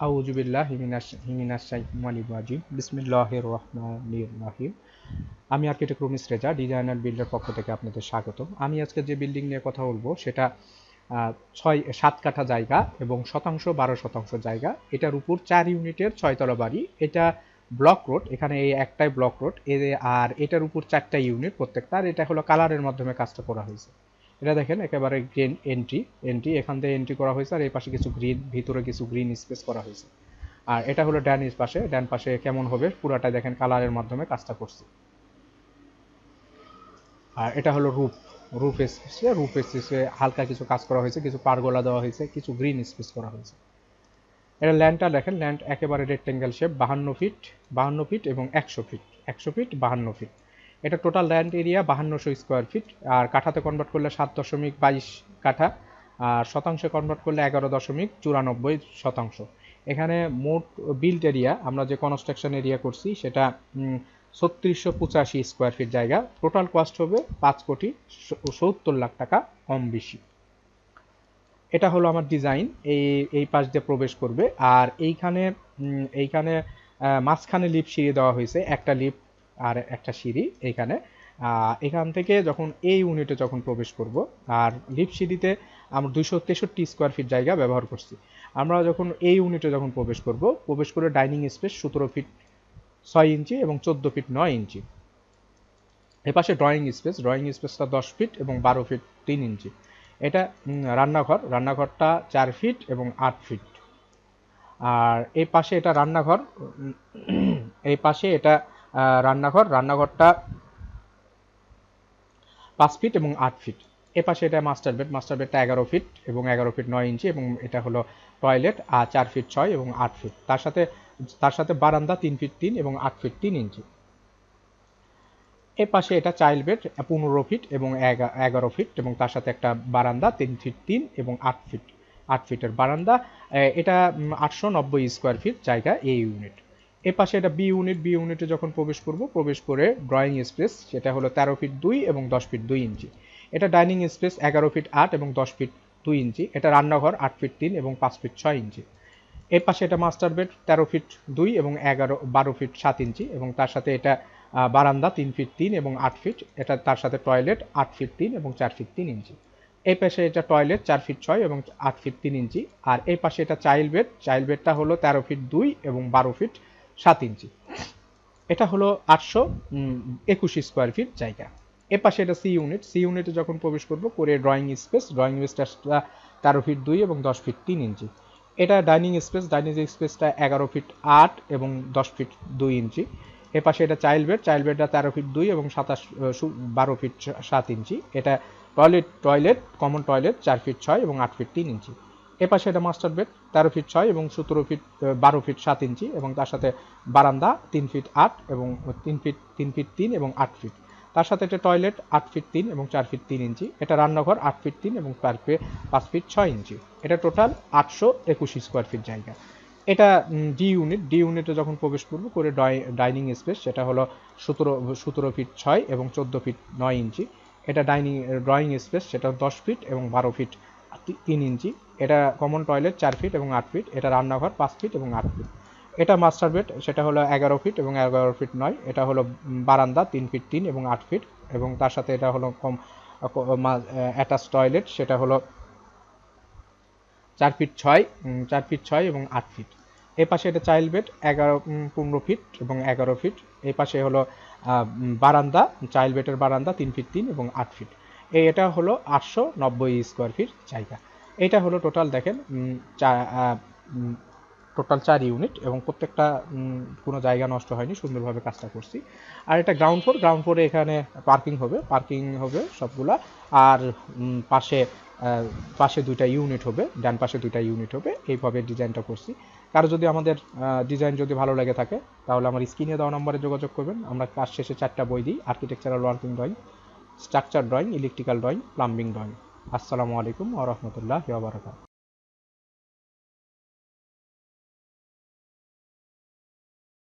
রহিম আমি architect Rumis Reza designer builder পক্ষ থেকে আপনাদের স্বাগত আমি আজকে যে বিল্ডিং নিয়ে কথা বলব, সেটা ছয়, সাত কাঠা জায়গা এবং শতাংশ, বারো শতাংশ জায়গা। এটার উপর চার ইউনিটের ছয়তলা বাড়ি। এটা ব্লক রোড এখানে এই একটাই ব্লক রোড আর এটার উপর চারটা ইউনিট প্রত্যেকটা। আর এটা হলো কালারের মাধ্যমে কাজটা করা হয়েছে। এটা দেখেন, একেবারে গ্রিন এন্ট্রি এন্ট্রি এখান থেকে এন্ট্রি করা হয়েছে, আর এই পাশে কিছু গ্রিন ভিতরে কিছু গ্রিন স্পেস করা হয়েছে। আর এটা হলো ডান পাশে ডান পাশে কেমন হবে, পুরাটা দেখেন কালারের মাধ্যমে কাজটা করছে। আর এটা হলো রূপ রূপ স্পেসে রূপ স্পেসে হালকা কিছু কাজ করা হয়েছে, কিছু পারগোলা দেওয়া হয়েছে, কিছু গ্রিন স্পেস করা হয়েছে। এটা ল্যান্ডটা দেখেন ল্যান্ড একেবারে রেক্টেঙ্গেল শেপ বাহান্ন ফিট বাহান্ন ফিট এবং একশো ফিট একশো ফিট বাহান্ন ফিট এটা টোটাল ল্যান্ড এরিয়া বাহান্নশো স্কোয়ার ফিট আর কাঠাতে কনভার্ট করলে সাত দশমিক বাইশ কাঠা, আর শতাংশে কনভার্ট করলে এগারো দশমিক চুরানব্বই শতাংশ। এখানে মোট বিল্ড এরিয়া আমরা যে কনস্ট্রাকশন এরিয়া করছি, সেটা ছত্রিশশো পঁচাশি স্কোয়ার ফিট জায়গা। টোটাল কস্ট হবে পাঁচ কোটি সত্তর লাখ টাকা কম বেশি। এটা হলো আমার ডিজাইন এই এই পাশ দিয়ে প্রবেশ করবে। আর এইখানে এইখানে মাঝখানে লিপ সিঁড়ি দেওয়া হয়েছে। একটা লিপ আর একটা সিঁড়ি এইখানে এখান থেকে যখন এই ইউনিটে যখন প্রবেশ করব, আর লিপ সিঁড়িতে আমরা দুইশো তেষট্টি স্কোয়ার ফিট জায়গা ব্যবহার করছি। আমরা যখন এই ইউনিটে যখন প্রবেশ করব, প্রবেশ করে ডাইনিং স্পেস সতেরো ফিট ছয় ইঞ্চি এবং চোদ্দ ফিট নয় ইঞ্চি। এপাশে ড্রয়িং স্পেস ড্রয়িং স্পেসটা দশ ফিট এবং বারো ফিট তিন ইঞ্চি। এটা রান্নাঘর, রান্নাঘরটা চার ফিট এবং আট ফিট আর এই পাশে এটা রান্নাঘর এই পাশে এটা রান্নাঘর, রান্নাঘরটা পাঁচ ফিট এবং আট ফিট এ পাশে এটা মাস্টার বেড মাস্টার বেডটা এগারো ফিট এবং এগারো ফিট নয় ইঞ্চি এবং এটা হলো টয়লেট আর চার ফিট ছয় এবং আট ফিট তার সাথে তার সাথে বারান্দা তিন ফিট তিন এবং আট ফিট তিন ইঞ্চি এ পাশে এটা চাইল্ড বেড পনেরো ফিট এবং এগারো ফিট এবং তার সাথে একটা বারান্দা তিন ফিট তিন এবং আট ফিট আট ফিটের বারান্দা। এটা আটশো নব্বই স্কোয়ার ফিট জায়গা এই ইউনিট এ পাশে এটা বি ইউনিট বি ইউনিটে যখন প্রবেশ করব, প্রবেশ করে ড্রয়িং স্পেস সেটা হলো তেরো ফিট দুই এবং দশ ফিট দুই ইঞ্চি। এটা ডাইনিং স্পেস এগারো ফিট আট এবং দশ ফিট দুই ইঞ্চি। এটা রান্নাঘর আট ফিট তিন এবং পাঁচ ফিট ছয় ইঞ্চি। এর পাশে এটা মাস্টার বেড তেরো ফিট দুই এবং এগারো, বারো ফিট সাত ইঞ্চি এবং তার সাথে এটা বারান্দা তিন ফিট তিন এবং আট ফিট এটা তার সাথে টয়লেট আট ফিট তিন এবং চার ফিট তিন ইঞ্চি। এই পাশে এটা টয়লেট চার ফিট ছয় এবং আট ফিট তিন ইঞ্চি। আর এই পাশে এটা চাইল্ড বেড চাইল্ড বেডটা হলো তেরো ফিট দুই এবং বারো ফিট সাত ইঞ্চি। এটা হলো আটশো একুশ স্কোয়ার ফিট জায়গা। এ পাশে এটা সি ইউনিট সি ইউনিটে যখন প্রবেশ করব, করে ড্রয়িং স্পেস ড্রয়িং স্পেসটা তেরো ফিট দুই এবং দশ ফিট তিন ইঞ্চি। এটা ডাইনিং স্পেস ডাইনিং স্পেসটা এগারো ফিট আট এবং দশ ফিট দুই ইঞ্চি। এ পাশে এটা চাইল্ড বেড চাইল্ড বেডটা তেরো ফিট দুই এবং সাতাশ বারো ফিট সাত ইঞ্চি। এটা টয়লেট টয়লেট কমন টয়লেট চার ফিট ছয় এবং আট ফিট তিন ইঞ্চি। এ পাশে এটা মাস্টার বেড, তেরো ফিট ছয় এবং সতেরো ফিট বারো ফিট সাত ইঞ্চি এবং তার সাথে বারান্দা তিন ফিট আট এবং তিন ফিট তিন ফিট তিন এবং আট ফিট। তার সাথে এটা টয়লেট আট ফিট তিন এবং চার ফিট তিন ইঞ্চি। এটা রান্নাঘর আট ফিট তিন এবং চার ফিট পাঁচ ফিট ছয় ইঞ্চি। এটা টোটাল আটশো একুশ স্কোয়ার ফিট জায়গা। এটা ডি ইউনিট ডি ইউনিটে যখন প্রবেশ করব করে ডাইনিং স্পেস, সেটা হলো সতেরো সতেরো ফিট ছয় এবং চোদ্দ ফিট নয় ইঞ্চি। এটা ডাইনিং, ড্রয়িং স্পেস, সেটা দশ ফিট এবং বারো ফিট তিন ইঞ্চি। এটা কমন টয়লেট চার ফিট এবং আট ফিট এটা রান্নাঘর পাঁচ ফিট এবং আট ফিট এটা মাস্টার বেড সেটা হলো এগারো ফিট এবং এগারো ফিট নয়। এটা হলো বারান্দা, তিন ফিট তিন এবং আট ফিট এবং তার সাথে এটা হলো কম অ্যাটাচ টয়লেট সেটা হলো চার ফিট ছয় চার ফিট ছয় এবং আট ফিট এ পাশে এটা চাইল্ড বেড এগারো পনেরো ফিট এবং এগারো ফিট এই পাশে হলো বারান্দা চাইল্ড বেডের বারান্দা, তিন ফিট তিন এবং আট ফিট এটা হলো আটশো নব্বই স্কোয়ার ফিট জায়গা। এটা হলো টোটাল দেখেন টোটাল চার ইউনিট এবং প্রত্যেকটা কোনো জায়গা নষ্ট হয়নি, সুন্দরভাবে কাজটা করছি। আর এটা গ্রাউন্ড ফ্লোর গ্রাউন্ড ফ্লোরে এখানে পার্কিং হবে পার্কিং হবে সবগুলা। আর পাশে পাশে দুইটা ইউনিট হবে, ডান পাশে দুইটা ইউনিট হবে। এইভাবে ডিজাইনটা করছি। কারও যদি আমাদের ডিজাইন যদি ভালো লেগে থাকে, তাহলে আমার স্ক্রিনে দেওয়া নম্বরে যোগাযোগ করবেন। আমরা কাজ শেষে চারটা বই দিই architectural working drawing structure drawing electrical drawing plumbing drawing আসসালামু আলাইকুম ওরহমতুল্লাহ রহমতুল্লাহ বারকাত